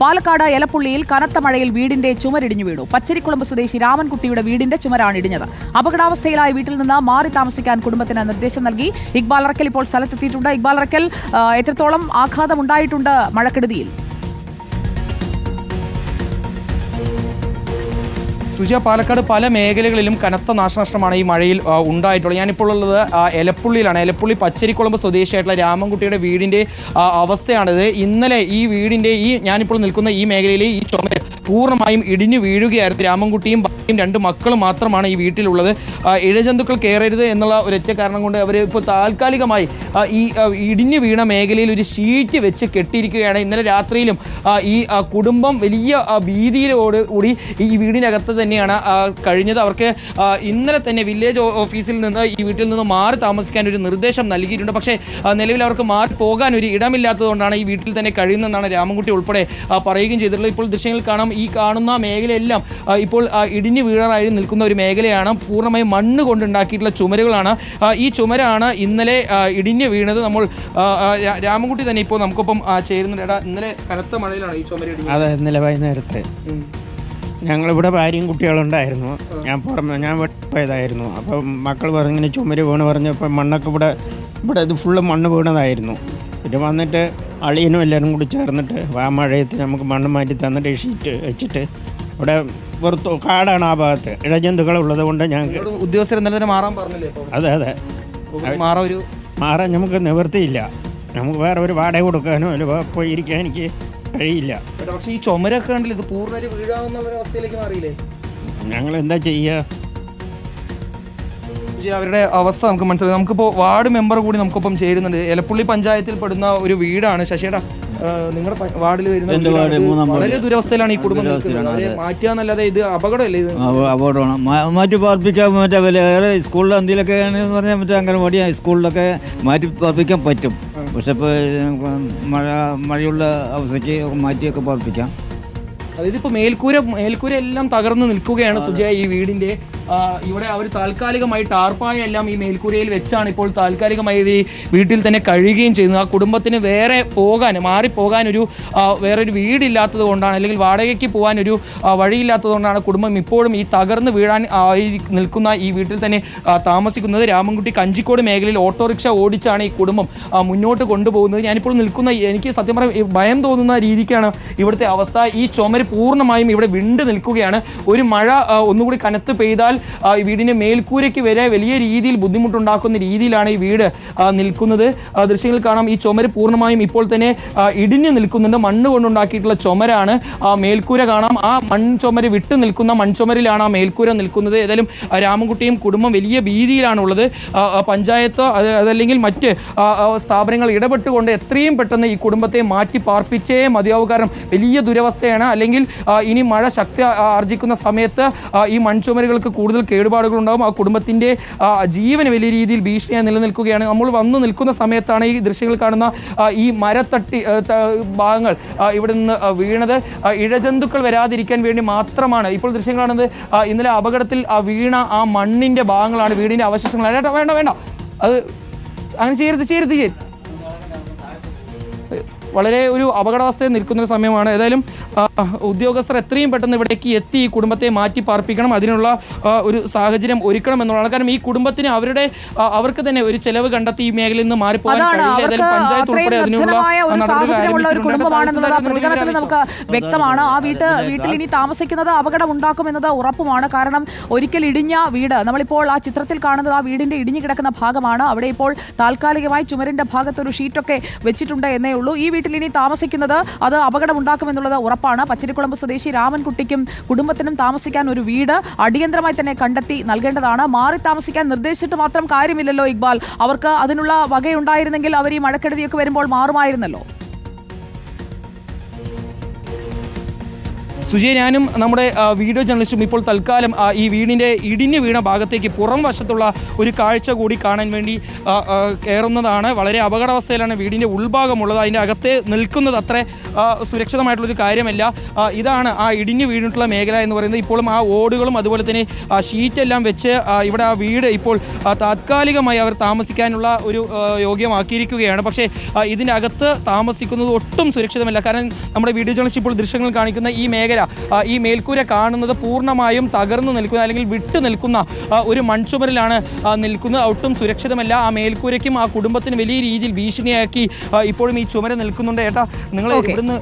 പാലക്കാട് എലപ്പുള്ളിയിൽ കനത്ത മഴയിൽ വീടിന്റെ ചുമരിടിഞ്ഞു വീണു. പച്ചരിക്കുളമ്പ് സ്വദേശി രാമൻകുട്ടിയുടെ വീടിന്റെ ചുമരാണ് ഇടിഞ്ഞത് അപകടാവസ്ഥയിലായ വീട്ടിൽ നിന്ന് മാറി താമസിക്കാൻ കുടുംബത്തിന് നിർദ്ദേശം നൽകി. ഇക്ബാൽ അറക്കൽ ഇപ്പോൾ സ്ഥലത്തെത്തിയിട്ടുണ്ട്. ഇക്ബാൽ അറക്കൽ എത്രത്തോളം ആഘാതമുണ്ടായിട്ടുണ്ട് മഴക്കെടുതിയിൽ? സുജ പാലക്കാട് പല മേഖലകളിലും കനത്ത നാശനഷ്ടമാണ് ഈ മഴയിൽ ഉണ്ടായിട്ടുള്ളത്. ഞാനിപ്പോൾ ഉള്ളത് എലപ്പുള്ളിയിലാണ്. എലപ്പുള്ളി പച്ചരിക്കുളമ്പ് സ്വദേശിയായിട്ടുള്ള രാമൻകുട്ടിയുടെ വീടിന്റെ അവസ്ഥയാണിത്. ഇന്നലെ ഈ വീടിന്റെ ഈ ഞാനിപ്പോൾ നിൽക്കുന്ന ഈ മേഖലയിൽ ഈ ചുമ പൂർണമായും ഇടിഞ്ഞു വീഴുകയായിരുന്നു രാമൻകുട്ടിയും രണ്ട് മക്കളും മാത്രമാണ് ഈ വീട്ടിലുള്ളത്. ഇഴജന്തുക്കൾ കയറരുത് എന്നുള്ള ഒരൊറ്റ കാരണം കൊണ്ട് അവർ ഇപ്പോൾ താൽക്കാലികമായി ഈ ഇടിഞ്ഞു വീണ മേഖലയിൽ ഒരു ഷീറ്റ് വെച്ച് കെട്ടിയിരിക്കുകയാണ്. ഇന്നലെ രാത്രിയിലും ഈ കുടുംബം വലിയ ഭീതിയിലോട് കൂടി ഈ വീടിനകത്ത് തന്നെയാണ് കഴിഞ്ഞത്. അവർക്ക് ഇന്നലെ തന്നെ വില്ലേജ് ഓഫീസിൽ നിന്ന് ഈ വീട്ടിൽ നിന്ന് മാറി താമസിക്കാൻ ഒരു നിർദ്ദേശം നൽകിയിട്ടുണ്ട്. പക്ഷേ നിലവിൽ അവർക്ക് മാറി പോകാൻ ഒരു ഇടമില്ലാത്തതുകൊണ്ടാണ് ഈ വീട്ടിൽ തന്നെ കഴിയുന്നതെന്നാണ് രാമൻകുട്ടി ഉൾപ്പെടെ പറയുകയും ചെയ്തിട്ടുള്ളത്. ഇപ്പോൾ ദൃശ്യങ്ങൾ കാണാം. ഈ കാണുന്ന മേഖലയെല്ലാം ഇപ്പോൾ ആ, ഇടിഞ്ഞു വീഴാറായി നിൽക്കുന്ന ഒരു മേഖലയാണ് പൂർണമായും മണ്ണ് കൊണ്ടുണ്ടാക്കിയിട്ടുള്ള ചുമരുകളാണ്. ഈ ചുമരാണ് ഇന്നലെ ഇടിഞ്ഞു വീണത്. നമ്മൾ രാമൻകുട്ടി തന്നെ ഇപ്പോൾ നമുക്കൊപ്പം ചേരുന്നുണ്ട്. എടാ ഇന്നലെ കനത്ത മഴയിലാണ് ഈ ചുമര് ഇടിഞ്ഞത്? അതെ ഇന്നലെ വൈകുന്നേരത്തെ. ഞങ്ങളിവിടെ ഭാര്യയും കുട്ടികളുണ്ടായിരുന്നു ഞാൻ പുറമെ ഞാൻ പോയതായിരുന്നു അപ്പം മക്കൾ പറഞ്ഞിങ്ങനെ ചുമര് വീണ് പറഞ്ഞപ്പോൾ മണ്ണൊക്കെ ഇവിടെ ഇവിടെ ഇത് ഫുള്ള് മണ്ണ് വീണതായിരുന്നു. പിന്നെ വന്നിട്ട് അളിയനും എല്ലാവരും കൂടി ചേർന്നിട്ട് ആ മഴയത്ത് നമുക്ക് മണ്ണ് മാറ്റി തന്നിട്ട് ഷീറ്റ് വെച്ചിട്ട് ഇവിടെ പുറത്തു കാടാണ് ആ ഭാഗത്ത്. ഇഴജന്തുക്കൾ ഉള്ളത് കൊണ്ട് ഞങ്ങൾക്ക് ഉദ്യോഗസ്ഥർ ഇന്നലെ മാറാൻ പറഞ്ഞില്ലേ അതെ അതെ. മാറാൻ ഒരു മാറാൻ നമുക്ക് നിവൃത്തിയില്ല. നമുക്ക് വേറെ ഒരു വാടക കൊടുക്കാനോ അല്ല പോയി ഇരിക്കാൻ എനിക്ക് കഴിയില്ല. പക്ഷെ ഈ ചുമരൊക്കെ ഉണ്ടല്ലോ ഇത് പൂർണ വീഴാവുന്ന അവസ്ഥയിലേക്ക് മാറിയില്ലേ? ഞങ്ങൾ എന്താ ചെയ്യുക അവരുടെ അവസ്ഥ നമുക്ക് മനസ്സിലായി. നമുക്കിപ്പോൾ വാർഡ് മെമ്പർ കൂടി നമുക്കൊപ്പം ചേരുന്നുണ്ട്. എലപ്പുള്ളി പഞ്ചായത്തിൽ പെടുന്ന ഒരു വീടാണ് ശശിയുടെ നിങ്ങളുടെ വാർഡിൽ വരുന്ന. വളരെ ദുരവസ്ഥയിലാണ് ഈ കുടുംബം. മാറ്റുകയെന്നല്ലാതെ ഇത് അപകടമല്ലേ ഇത്? അപകടമാണ്. മാറ്റി പാർപ്പിക്കാൻ മറ്റേ വേറെ സ്കൂളിൽ എന്തെങ്കിലുമൊക്കെ ആണെന്ന് പറഞ്ഞാൽ മറ്റേ അംഗൻവാടി സ്കൂളിലൊക്കെ മാറ്റി പാർപ്പിക്കാൻ പറ്റും. പക്ഷെ ഇപ്പോൾ മഴ മഴയുള്ള അവസ്ഥയ്ക്ക് മാറ്റിയൊക്കെ പാർപ്പിക്കാം. അതായത് ഇപ്പോൾ മേൽക്കൂര മേൽക്കൂര എല്ലാം തകർന്നു നിൽക്കുകയാണ് സുജയ ഈ വീടിന്റെ. ഇവിടെ അവർ താൽക്കാലികമായി ടാർപ്പായ എല്ലാം ഈ മേൽക്കൂരയിൽ വെച്ചാണ് ഇപ്പോൾ താൽക്കാലികമായി ഈ വീട്ടിൽ തന്നെ കഴിയുകയും ചെയ്യുന്നത്. ആ കുടുംബത്തിന് വേറെ പോകാൻ മാറിപ്പോകാൻ ഒരു വേറൊരു വീടില്ലാത്തത് കൊണ്ടാണ് അല്ലെങ്കിൽ വാടകയ്ക്ക് പോകാൻ ഒരു വഴിയില്ലാത്തത് കൊണ്ടാണ് കുടുംബം ഇപ്പോഴും ഈ തകർന്ന് വീഴാൻ ആയി നിൽക്കുന്ന ഈ വീട്ടിൽ തന്നെ താമസിക്കുന്നത്. രാമൻകുട്ടി കഞ്ചിക്കോട് മേഖലയിൽ ഓട്ടോറിക്ഷ ഓടിച്ചാണ് ഈ കുടുംബം മുന്നോട്ട് കൊണ്ടുപോകുന്നത്. ഞാനിപ്പോൾ നിൽക്കുന്ന എനിക്ക് സത്യം പറയാം ഭയം തോന്നുന്ന രീതിക്കാണ് ഇവിടുത്തെ അവസ്ഥ. ഈ ചുമര് പൂർണമായും ഇവിടെ വിണ്ട് നിൽക്കുകയാണ്. ഒരു മഴ ഒന്നുകൂടി കനത്ത് പെയ്താൽ ഈ വീടിന്റെ മേൽക്കൂരയ്ക്ക് വരെ വലിയ രീതിയിൽ ബുദ്ധിമുട്ടുണ്ടാക്കുന്ന രീതിയിലാണ് ഈ വീട് നിൽക്കുന്നത്. ദൃശ്യങ്ങൾ കാണാം ഈ ചുമര് പൂർണമായും ഇപ്പോൾ തന്നെ ഇടിഞ്ഞു നിൽക്കുന്നുണ്ട്. മണ്ണ് കൊണ്ടുണ്ടാക്കിയിട്ടുള്ള ചുമരാണ് ആ മേൽക്കൂര കാണാം. ആ മൺ ചുമര് വിട്ടു നിൽക്കുന്ന മൺചുമരിലാണ് ആ മേൽക്കൂര നിൽക്കുന്നത്. ഏതായാലും രാമൻകുട്ടിയും കുടുംബം വലിയ ഭീതിയിലാണുള്ളത്. പഞ്ചായത്തോ അതല്ലെങ്കിൽ മറ്റ് സ്ഥാപനങ്ങൾ ഇടപെട്ടുകൊണ്ട് എത്രയും പെട്ടെന്ന് ഈ കുടുംബത്തെ മാറ്റി പാർപ്പിച്ചേ മതിയാവൂ. കാരണം വലിയ ദുരവസ്ഥയാണ്. അല്ലെങ്കിൽ ആ, ഇനി മഴ ശക്തി ആർജിക്കുന്ന സമയത്ത് ഈ മൺചുമരുകൾക്ക് കൂടുതൽ കേടുപാടുകൾ ഉണ്ടാകും ആ കുടുംബത്തിന്റെ ജീവന് വലിയ രീതിയിൽ ഭീഷണിയായി നിലനിൽക്കുകയാണ്. നമ്മൾ വന്നു നിൽക്കുന്ന സമയത്താണ് ഈ ദൃശ്യങ്ങൾ കാണുന്ന ഈ മരത്തട്ടി ഭാഗങ്ങൾ ഇവിടെ നിന്ന് വീണത്. ഇഴജന്തുക്കൾ വരാതിരിക്കാൻ വേണ്ടി മാത്രമാണ്. ഇപ്പോൾ ദൃശ്യം കാണുന്നത് ഇന്നലെ അപകടത്തിൽ ആ വീണ ആ മണ്ണിന്റെ ഭാഗങ്ങളാണ് വീടിന്റെ അവശേഷങ്ങളാണ് വേണ്ട വേണ്ട വേണ്ട. അത് അങ്ങനെ ചെയ്യരുത് ചെയ്യരുത് ചെയ്യരുത്. വളരെ ഒരു അപകടാവസ്ഥയിൽ നിൽക്കുന്ന ഒരു സമയമാണ്. ഏതായാലും ഉദ്യോഗസ്ഥർ എത്രയും പെട്ടെന്ന് ഇവിടേക്ക് എത്തി ഈ കുടുംബത്തെ മാറ്റി പാർപ്പിക്കണം അതിനുള്ള ഒരു സാഹചര്യം ഒരുക്കണം എന്നുള്ളതാണ്. കാരണം ഈ കുടുംബത്തിന് അവരുടെ അവർക്ക് തന്നെ ഒരു ചെലവ് കണ്ടെത്തി ഈ മേഖലയിൽ നിന്ന് മാറിപ്പോകാൻ കഴിയില്ല. പഞ്ചായത്ത് ഉൾപ്പെടെ അതിനുള്ള നമുക്ക് വ്യക്തമാണ്. ആ വീട്ട് വീട്ടിൽ ഇനി താമസിക്കുന്നത് അപകടം ഉണ്ടാക്കുമെന്നത് ഉറപ്പുമാണ്. കാരണം ഒരിക്കൽ ഇടിഞ്ഞ വീട് നമ്മളിപ്പോൾ ആ ചിത്രത്തിൽ കാണുന്നത് ആ വീടിന്റെ ഇടിഞ്ഞു കിടക്കുന്ന ഭാഗമാണ്. അവിടെ ഇപ്പോൾ താൽക്കാലികമായി ചുമരിന്റെ ഭാഗത്ത് ഒരു ഷീറ്റൊക്കെ വെച്ചിട്ടുണ്ട് എന്നേ ഉള്ളൂ. ഈ വീട്ടിൽ ഇനി താമസിക്കുന്നത് അത് അപകടം ഉണ്ടാക്കുമെന്നുള്ളത് ഉറപ്പാണ്. പച്ചരിക്കുളമ്പ് സ്വദേശി രാമൻകുട്ടിക്കും കുടുംബത്തിനും താമസിക്കാൻ ഒരു വീട് അടിയന്തരമായി തന്നെ കണ്ടെത്തി നൽകേണ്ടതാണ്. മാറി താമസിക്കാൻ നിർദ്ദേശിച്ചിട്ട് മാത്രം കാര്യമില്ലല്ലോ ഇക്ബാൽ. അവർക്ക് അതിനുള്ള വകയുണ്ടായിരുന്നെങ്കിൽ അവർ ഈ മഴക്കെടുതിയൊക്കെ വരുമ്പോൾ മാറുമായിരുന്നല്ലോ. സുജയ് ഞാനും നമ്മുടെ വീഡിയോ ജേർണലിസ്റ്റും ഇപ്പോൾ തൽക്കാലം ഈ വീടിന്റെ ഇടിഞ്ഞു വീണ ഭാഗത്തേക്ക് പുറം വശത്തുള്ള ഒരു കാഴ്ച കൂടി കാണാൻ വേണ്ടി കയറുന്നതാണ്. വളരെ അപകടാവസ്ഥയിലാണ് വീടിന്റെ ഉൾഭാഗമുള്ളത്. അതിന്റെ അകത്ത് നിൽക്കുന്നത് അത്ര സുരക്ഷിതമായിട്ടുള്ളൊരു കാര്യമല്ല. ഇതാണ് ആ ഇടിഞ്ഞു വീണിട്ടുള്ള മേഖല എന്ന് പറയുന്നത്. ഇപ്പോഴും ആ ഓടുകളും അതുപോലെ തന്നെ ഷീറ്റെല്ലാം വെച്ച് ഇവിടെ ആ വീട് ഇപ്പോൾ താത്കാലികമായി അവർ താമസിക്കാനുള്ള ഒരു യോഗ്യമാക്കിയിരിക്കുകയാണ്. പക്ഷേ ഇതിന്റെ അകത്ത് താമസിക്കുന്നത് ഒട്ടും സുരക്ഷിതമല്ല. കാരണം നമ്മുടെ വീഡിയോ ജേർണലിസ്റ്റ് ഇപ്പോൾ ദൃശ്യങ്ങൾ കാണിക്കുന്ന ഈ മേഖല ഈ മേൽക്കൂര കാണുന്നത് പൂർണമായും തകർന്നു നിൽക്കുന്ന അല്ലെങ്കിൽ വിട്ടു നിൽക്കുന്ന ഒരു മൺചുമരിലാണ് നിൽക്കുന്നത്. ഒട്ടും സുരക്ഷിതമല്ല. ആ മേൽക്കൂരയ്ക്കും ആ കുടുംബത്തിന് വലിയ രീതിയിൽ ഭീഷണിയാക്കി ഇപ്പോഴും ഈ ചുമര നിൽക്കുന്നുണ്ട്. ഏട്ടാ നിങ്ങൾ. ഇവിടുന്ന്